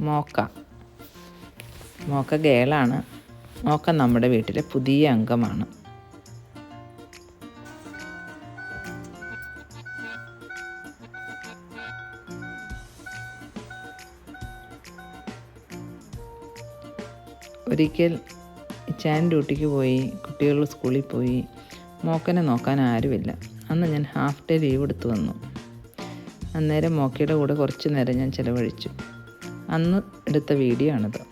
മോക്ക. മോക്ക ഗേളാണ്. മോക്ക നമ്മുടെ വീട്ടിലെ പുതിയ അംഗമാണ്. ഒരിക്കൽ ചാൻ ഡ്യൂട്ടിക്ക് പോയി കുട്ടികൾ സ്കൂളിൽ പോയി. മോക്കനെ നോക്കാൻ ആരുമില്ല. അന്ന് ഞാൻ ഹാഫ് ഡേ ലീവ് എടുത്തു വന്നു. അന്നേരം മോക്കയുടെ കൂടെ കുറച്ച് നേരം ഞാൻ ചിലവഴിച്ചു. അന്ന് എടുത്ത വീഡിയോ ആണിത്.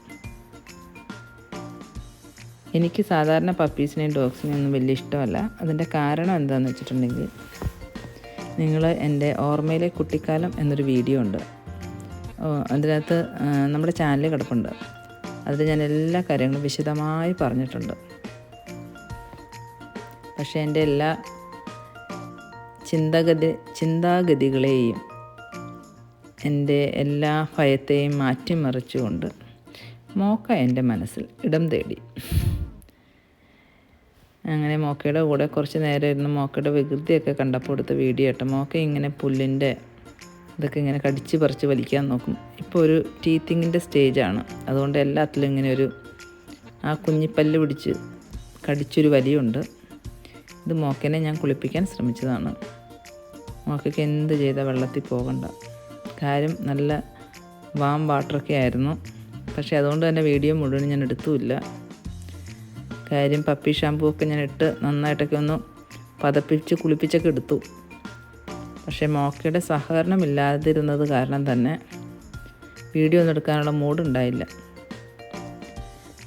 എനിക്ക് സാധാരണ പപ്പീസിനെയും ഡോഗ്സിനെയും ഒന്നും വലിയ ഇഷ്ടമല്ല. അതിന്റെ കാരണം എന്താണെന്ന് വെച്ചിട്ടുണ്ടെങ്കിൽ നിങ്ങൾ എന്റെ ഓർമ്മയിലെ കുട്ടിക്കാലം എന്നൊരു വീഡിയോ ഉണ്ട്. അതിനകത്ത് നമ്മുടെ ചാനൽ കിടപ്പുണ്ട്. അതിൽ ഞാൻ എല്ലാ കാര്യങ്ങളും വിശദമായി പറഞ്ഞിട്ടുണ്ട്. പക്ഷേ എന്റെ എല്ലാ ചിന്താഗതി ചിന്താഗതികളെയും എന്റെ എല്ലാ ഭയത്തെയും മാറ്റിമറിച്ചുകൊണ്ട് മോക്ക എന്റെ മനസ്സിൽ ഇടം തേടി. അങ്ങനെ മോക്കയുടെ കൂടെ കുറച്ച് നേരം ഇരുന്ന് മോക്കയുടെ വികൃതിയൊക്കെ കണ്ടപ്പോൾ എടുത്ത വീഡിയോ കേട്ടോ. മോക്ക ഇങ്ങനെ പുല്ലിന്റെ ഇതൊക്കെ ഇങ്ങനെ കടിച്ച് പറിച്ച് വലിക്കാൻ നോക്കും. ഇപ്പോൾ ഒരു ടീത്തിങ്ങിന്റെ സ്റ്റേജാണ്. അതുകൊണ്ട് എല്ലാത്തിലും ഇങ്ങനെ ഒരു ആ കുഞ്ഞിപ്പല്ല് പിടിച്ച് കടിച്ചൊരു വലിയുണ്ട്. ഇത് മോക്കനെ ഞാൻ കുളിപ്പിക്കാൻ ശ്രമിച്ചതാണ്. മോക്കയ്ക്ക് എന്ത് ചെയ്ത വെള്ളത്തിൽ പോകണ്ട? കാര്യം നല്ല വാം വാട്ടറൊക്കെ ആയിരുന്നു. പക്ഷേ അതുകൊണ്ട് തന്നെ വീഡിയോ മുഴുവൻ ഞാൻ എടുത്തുമില്ല. കാര്യം പപ്പി ഷാമ്പൂ ഒക്കെ ഞാൻ ഇട്ട് നന്നായിട്ടൊക്കെ ഒന്ന് പതപ്പിച്ച് കുളിപ്പിച്ചൊക്കെ എടുത്തു. പക്ഷേ മോക്കയുടെ സഹകരണം ഇല്ലാതിരുന്നത് കാരണം തന്നെ വീഡിയോ ഒന്നും എടുക്കാനുള്ള മൂഡുണ്ടായില്ല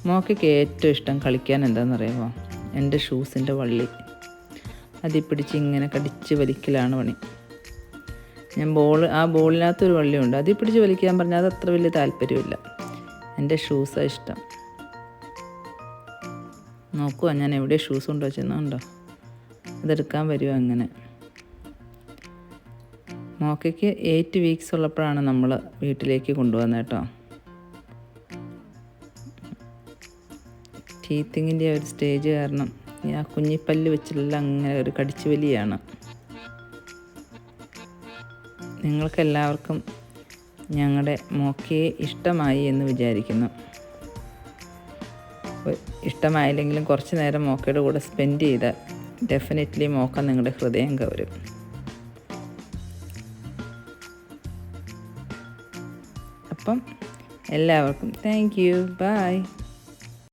മോക്കയ്ക്ക് ഏറ്റവും ഇഷ്ടം കളിക്കാൻ എന്താണെന്നറിയാമോ എന്റെ ഷൂസിന്റെ വള്ളി. അതിൽ പിടിച്ച് ഇങ്ങനെ കടിച്ച് വലിക്കലാണ് പണി. ഞാൻ ബോൾ ആ ബോളിനകത്തൊരു വള്ളിയുണ്ട്. അതിൽ പിടിച്ച് വലിക്കാൻ പറഞ്ഞാൽ അത് അത്ര വലിയ താല്പര്യമില്ല. എന്റെ ഷൂസാണ് ഇഷ്ടം. നോക്കുക ഞാൻ എവിടെ ഷൂസ് കൊണ്ടു വെച്ചെന്നുണ്ടോ അതെടുക്കാൻ വരുമോ അങ്ങനെ? മോക്കയ്ക്ക് എയ്റ്റ് വീക്സ് ഉള്ളപ്പോഴാണ് നമ്മൾ വീട്ടിലേക്ക് കൊണ്ടുവന്നത് കേട്ടോ. ടീത്തിങ്ങിന്റെ ഒരു സ്റ്റേജ് കാരണം ആ കുഞ്ഞിപ്പല്ല് വെച്ചിട്ടുള്ള അങ്ങനെ ഒരു കടിച്ചു വലിയാണ് നിങ്ങൾക്കെല്ലാവർക്കും ഞങ്ങളുടെ മോക്കയെ ഇഷ്ടമായി എന്ന് വിചാരിക്കുന്നു. ഇഷ്ടമായില്ലെങ്കിലും കുറച്ച് നേരം മോക്കയുടെ കൂടെ സ്പെൻഡ് ചെയ്താൽ ഡെഫിനറ്റ്ലി മോക്ക നിങ്ങളുടെ ഹൃദയം കവരും. അപ്പം എല്ലാവർക്കും താങ്ക് യു. ബൈ.